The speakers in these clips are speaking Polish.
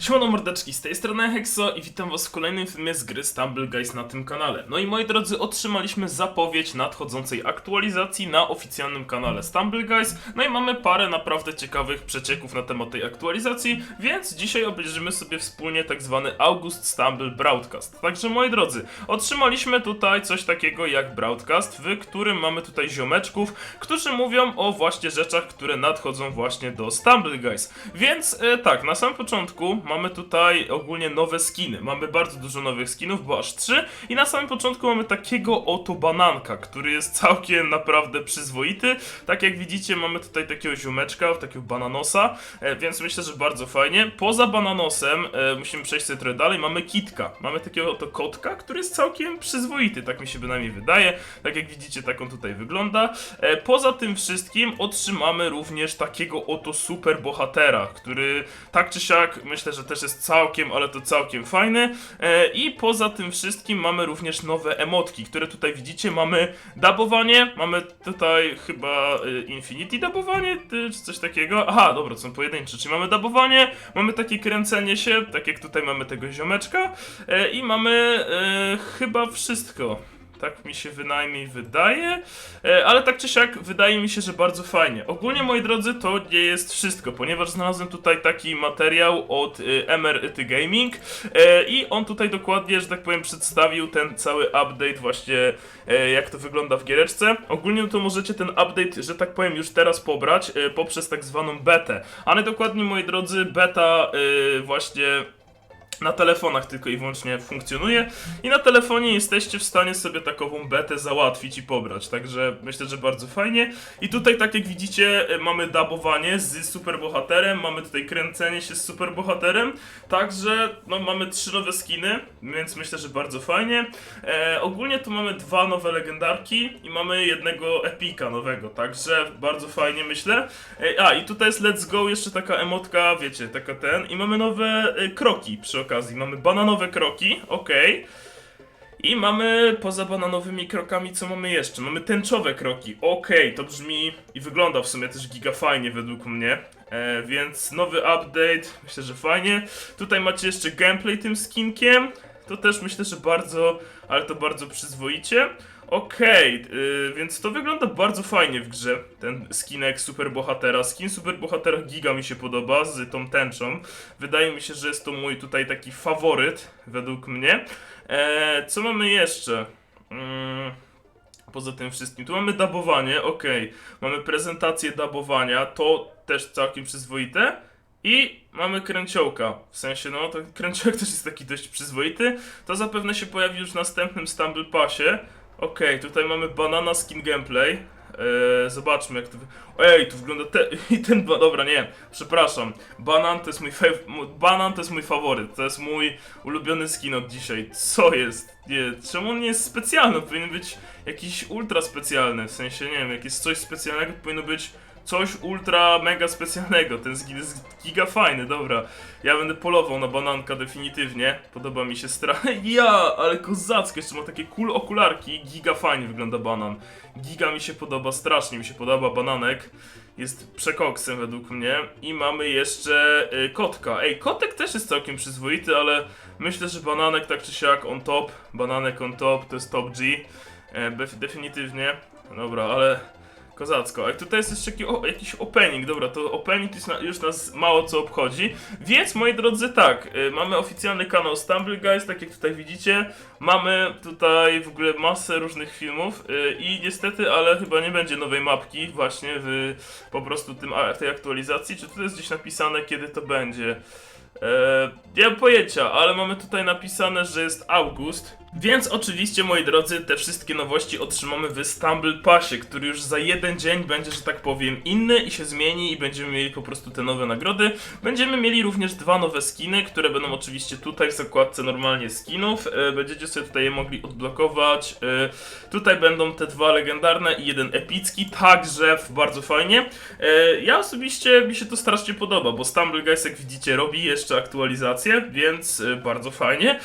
Siemano mordeczki, z tej strony Hexo i witam was w kolejnym filmie z gry Stumble Guys na tym kanale. No i moi drodzy, otrzymaliśmy zapowiedź nadchodzącej aktualizacji na oficjalnym kanale Stumble Guys. No i mamy parę naprawdę ciekawych przecieków na temat tej aktualizacji, więc dzisiaj obejrzymy sobie wspólnie tak zwany August Stumble Broadcast. Także moi drodzy, otrzymaliśmy tutaj coś takiego jak Broadcast, w którym mamy tutaj ziomeczków, którzy mówią o właśnie rzeczach, które nadchodzą właśnie do Stumble Guys. Więc e, tak, na samym początku mamy tutaj ogólnie nowe skiny. Mamy bardzo dużo nowych skinów, bo aż trzy. I na samym początku mamy takiego oto bananka, który jest całkiem naprawdę przyzwoity. Tak jak widzicie, mamy tutaj takiego ziomeczka, takiego bananosa, e, więc myślę, że bardzo fajnie. Poza bananosem, e, musimy przejść sobie trochę dalej, mamy kitka. Mamy takiego oto kotka, który jest całkiem przyzwoity, tak mi się bynajmniej wydaje. Tak jak widzicie, tak on tutaj wygląda. E, poza tym wszystkim otrzymamy również takiego oto super bohatera, który tak czy siak myślę, że też jest całkiem, ale to całkiem fajny. E, I poza tym wszystkim mamy również nowe emotki, które tutaj widzicie. Mamy dabowanie, mamy tutaj chyba e, Infinity dabowanie, czy coś takiego. Aha, dobra, są pojedyncze, czyli mamy dabowanie, mamy takie kręcenie się, tak jak tutaj mamy tego ziomeczka e, i mamy chyba wszystko. Tak mi się wynajmniej wydaje, e, ale tak czy siak wydaje mi się, że bardzo fajnie. Ogólnie moi drodzy, to nie jest wszystko, ponieważ znalazłem tutaj taki materiał od e, MRT Gaming e, i on tutaj dokładnie, że tak powiem, przedstawił ten cały update właśnie jak to wygląda w giereczce. Ogólnie to możecie ten update, że tak powiem, już teraz pobrać poprzez tak zwaną betę. Ale dokładnie moi drodzy, beta właśnie na telefonach tylko i wyłącznie funkcjonuje i na telefonie jesteście w stanie sobie takową betę załatwić i pobrać, także myślę, że bardzo fajnie. I tutaj tak jak widzicie e, mamy dabowanie z superbohaterem, mamy tutaj kręcenie się z superbohaterem, także no mamy trzy nowe skiny, więc myślę, że bardzo fajnie. E, ogólnie tu mamy dwa nowe legendarki i mamy jednego epika nowego, także bardzo fajnie myślę. E, a i tutaj jest let's go, jeszcze taka emotka, wiecie, taka ten i mamy nowe e, kroki przy okazji, mamy bananowe kroki, okej. I mamy poza bananowymi krokami, co mamy jeszcze? Mamy tęczowe kroki. Okej, to brzmi i wygląda w sumie też giga fajnie według mnie. E, więc nowy update, myślę, że fajnie. Tutaj macie jeszcze gameplay tym skinkiem. To też myślę, że bardzo, ale to bardzo przyzwoicie. Okej, y, więc to wygląda bardzo fajnie w grze, ten skinek superbohatera. Skin superbohatera giga mi się podoba z tą tęczą. Wydaje mi się, że jest to mój tutaj taki faworyt, według mnie. E, co mamy jeszcze? Mm, poza tym wszystkim, tu mamy dabowanie, okej. Mamy prezentację dabowania, to też całkiem przyzwoite. I mamy kręciołka, w sensie no, to kręciołek też jest taki dość przyzwoity. To zapewne się pojawi już w następnym Stumble Passie. Okej, tutaj mamy banana skin gameplay. Eee, zobaczmy jak to. Ej, tu wygląda te... i ten. Dobra, nie, przepraszam. Banan to jest mój fav... Banan to jest mój faworyt. To jest mój ulubiony skin od dzisiaj. Co jest? Nie, czemu on nie jest specjalny? Powinien być jakiś ultra specjalny. W sensie, nie wiem, jak jest coś specjalnego, powinno być coś ultra mega specjalnego. Ten skin jest giga fajny, dobra. Ja będę polował na bananka definitywnie. Podoba mi się strasznie. Ja, ale kozacko, jeszcze ma takie cool okularki. Giga fajnie wygląda banan. Giga mi się podoba, strasznie mi się podoba bananek. Jest przekoksem według mnie. I mamy jeszcze y, kotka. Ej, kotek też jest całkiem przyzwoity, ale myślę, że bananek tak czy siak on top. Bananek on top, to jest top G. E, definitywnie. Dobra, ale Kozacko. A tutaj jest jeszcze jakiś opening. Dobra, to opening już, na, już nas mało co obchodzi. Więc moi drodzy, tak, y, mamy oficjalny kanał Stumble Guys, tak jak tutaj widzicie. Mamy tutaj w ogóle masę różnych filmów y, i niestety, ale chyba nie będzie nowej mapki właśnie w po prostu tym, tej aktualizacji. Czy tu jest gdzieś napisane, kiedy to będzie? Eee, nie mam pojęcia, ale mamy tutaj napisane, że jest august. Więc oczywiście, moi drodzy, te wszystkie nowości otrzymamy w Stumble Passie, który już za jeden dzień będzie, że tak powiem, inny i się zmieni i będziemy mieli po prostu te nowe nagrody. Będziemy mieli również dwa nowe skiny, które będą oczywiście tutaj w zakładce normalnie skinów. E, będziecie sobie tutaj je mogli odblokować. E, tutaj będą te dwa legendarne i jeden epicki, także bardzo fajnie. E, ja osobiście mi się to strasznie podoba, bo Stumble Guys, jak widzicie, robi jeszcze aktualizację, więc bardzo fajnie.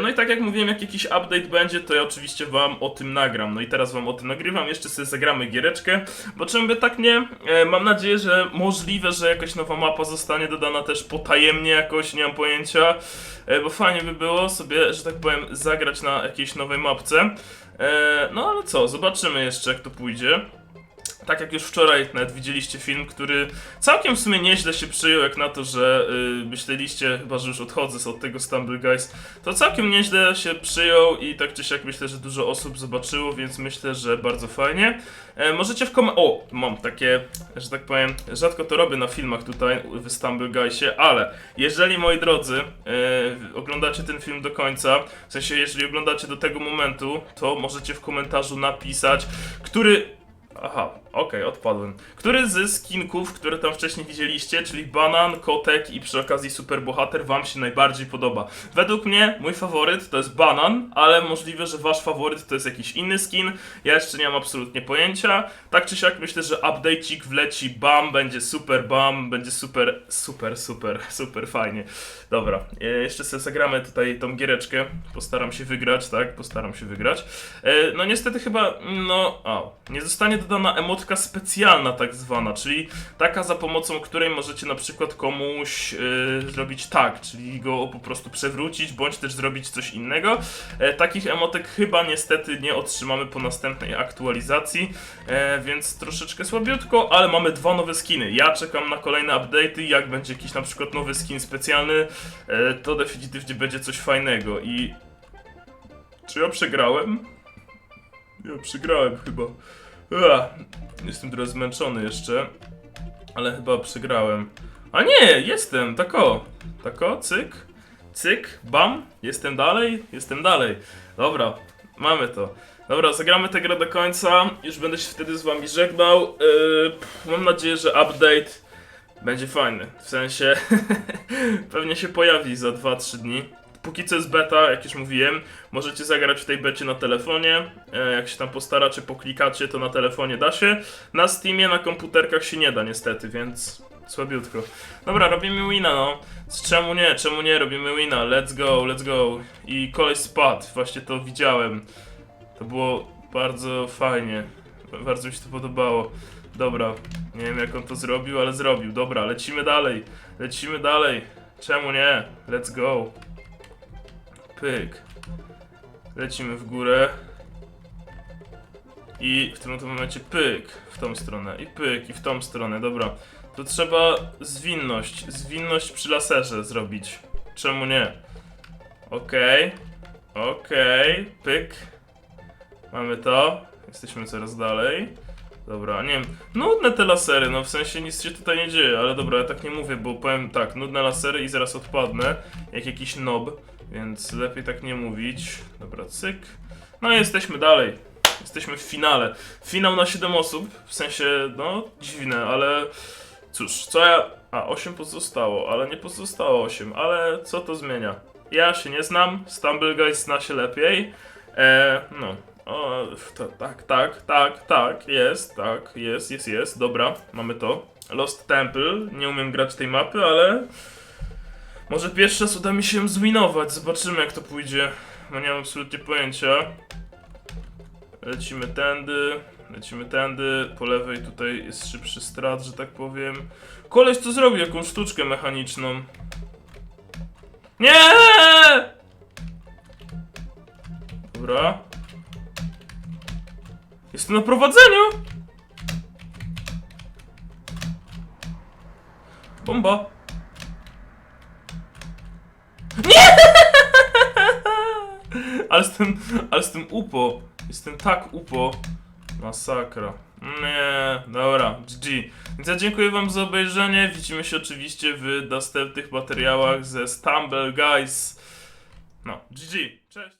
No i tak jak mówiłem, jak jakiś update będzie, to ja oczywiście wam o tym nagram. No i teraz wam o tym nagrywam, jeszcze sobie zagramy giereczkę, bo by tak nie? E, mam nadzieję, że możliwe, że jakaś nowa mapa zostanie dodana też potajemnie jakoś, nie mam pojęcia, e, bo fajnie by było sobie, że tak powiem, zagrać na jakiejś nowej mapce. E, no ale co, zobaczymy jeszcze jak to pójdzie. Tak jak już wczoraj nawet widzieliście film, który całkiem w sumie nieźle się przyjął, jak na to, że y, myśleliście, chyba że już odchodzę od tego Stumble Guys, to całkiem nieźle się przyjął i tak czy siak myślę, że dużo osób zobaczyło, więc myślę, że bardzo fajnie. E, możecie w kom... O, mam takie, że tak powiem, rzadko to robię na filmach tutaj w Stumble Guysie, ale jeżeli, moi drodzy, e, oglądacie ten film do końca, w sensie jeżeli oglądacie do tego momentu, to możecie w komentarzu napisać, który Aha, okej, odpadłem. Który ze skinków, które tam wcześniej widzieliście, czyli banan, kotek i przy okazji superbohater, wam się najbardziej podoba? Według mnie mój faworyt to jest banan, ale możliwe, że wasz faworyt to jest jakiś inny skin. Ja jeszcze nie mam absolutnie pojęcia. Tak czy siak myślę, że update'cik wleci, bam, będzie super, bam, będzie super, super, super, super fajnie. Dobra, e, jeszcze sobie zagramy tutaj tą giereczkę. Postaram się wygrać, tak? Postaram się wygrać. E, No niestety chyba, no, nie zostanie dodana emotka specjalna tak zwana, czyli taka za pomocą której możecie na przykład komuś e, zrobić tak, czyli go po prostu przewrócić, bądź też zrobić coś innego. E, takich emotek chyba niestety nie otrzymamy po następnej aktualizacji, e, więc troszeczkę słabiutko, ale mamy dwa nowe skiny. Ja czekam na kolejne update'y, jak będzie jakiś na przykład nowy skin specjalny, e, to definitywnie będzie coś fajnego i... Czy ja przegrałem? Ja przegrałem chyba. Jestem trochę zmęczony jeszcze, ale chyba przegrałem. A nie, jestem, tak o. Tak o, cyk, cyk, bam, jestem dalej, jestem dalej. Dobra, mamy to. Dobra, zagramy tę grę do końca, już będę się wtedy z wami żegnał. Yy, mam nadzieję, że update będzie fajny. W sensie, pewnie się pojawi za 2-3 dni. Póki co jest beta, jak już mówiłem, możecie zagrać w tej becie na telefonie. E, Jak się tam postaracie, poklikacie, to na telefonie da się. Na Steamie, na komputerkach się nie da niestety, więc słabiutko. Dobra, robimy wina, no. Czemu nie? Czemu nie? Robimy wina. Let's go, let's go. I koleś spadł, właśnie to widziałem. To było bardzo fajnie. Bardzo mi się to podobało. Dobra, nie wiem jak on to zrobił, ale zrobił. Dobra, lecimy dalej. Lecimy dalej. Czemu nie? Let's go. Pyk. Lecimy w górę. I w tym momencie pyk w tą stronę. I pyk i w tą stronę. Dobra. To trzeba zwinność. Zwinność przy laserze zrobić. Czemu nie? Okej. Okej. Pyk. Mamy to. Jesteśmy coraz dalej. Dobra, nie wiem. Nudne te lasery, no w sensie nic się tutaj nie dzieje, ale dobra, ja tak nie mówię, bo powiem tak, nudne lasery i zaraz odpadnę, jak jakiś nob, więc lepiej tak nie mówić. Dobra, cyk. No i jesteśmy dalej. Jesteśmy w finale. Finał na 7 osób, w sensie, no, dziwne, ale cóż, co ja... A, 8 pozostało, ale nie pozostało 8, ale co to zmienia? Ja się nie znam, Stumble Guys zna się lepiej. E, no, o, to, tak, tak, tak, tak, jest, tak, jest, jest, jest, dobra, mamy to. Lost Temple, nie umiem grać tej mapy, ale może pierwszy raz uda mi się zwinować, zobaczymy jak to pójdzie, no nie mam absolutnie pojęcia. Lecimy tędy, lecimy tędy, po lewej tutaj jest szybszy strat, że tak powiem. Koleś co zrobił, jakąś sztuczkę mechaniczną. Nie! Dobra. Jestem na prowadzeniu! Bomba! Nie! Ale jestem, ale jestem upo. Jestem tak upo. Masakra. Nie, dobra, GG. Więc ja dziękuję wam za obejrzenie. Widzimy się oczywiście w następnych materiałach ze Stumble Guys. No, GG. Cześć.